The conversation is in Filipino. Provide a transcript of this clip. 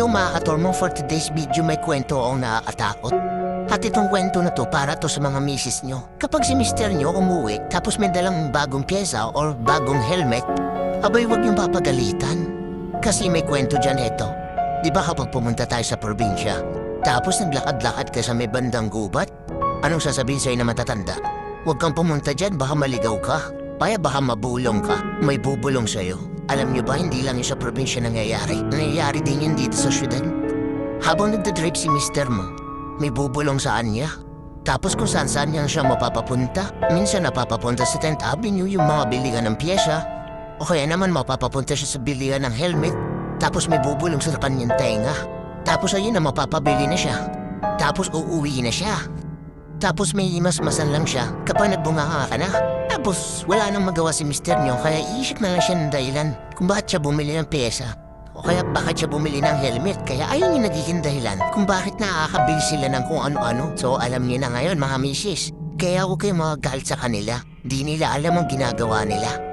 Yung mga katormong for today's video may kwento akong nakakatakot. At itong kwento na to para to sa mga misis nyo. Kapag si mister nyo umuwi tapos may dalang bagong pyesa or bagong helmet, abay wag niyong papagalitan. Kasi may kwento dyan ito. Di ba kapag pumunta tayo sa probinsya, tapos naglakad-lakad ka sa may bandang gubat, anong sasabihin sa'yo na matatanda? Huwag kang pumunta dyan, baka maligaw ka. Kaya baka mabulong ka, may bubulong sa'yo. Alam niyo ba, hindi lang yun sa probinsya nangyayari. Nangyayari din yun dito sa syudad. Habang nagdadrive si mister mo, may bubulong saan niya. Tapos kung saan saan niya siya mapapapunta. Minsan napapapunta sa 10th Avenue yung mga biligan ng pyesa. O kaya naman mapapapunta siya sa biligan ng helmet. Tapos may bubulong sa kanyang tenga. Tapos ayun na mapapabili na siya. Tapos uuwi na siya. Tapos may imas-masan lang siya kapag nagbunganga ka na. Tapos wala nang magawa si mister niyo kaya iisip na lang siya ng dahilan kung bakit siya bumili ng pyesa. O kaya bakit siya bumili ng helmet kaya ayun yung nagiging dahilan kung bakit nakakabili sila ng kung ano-ano. So alam niyo na ngayon mga misis. Kaya huwag kayo magagalit sa kanila. Di nila alam ang ginagawa nila.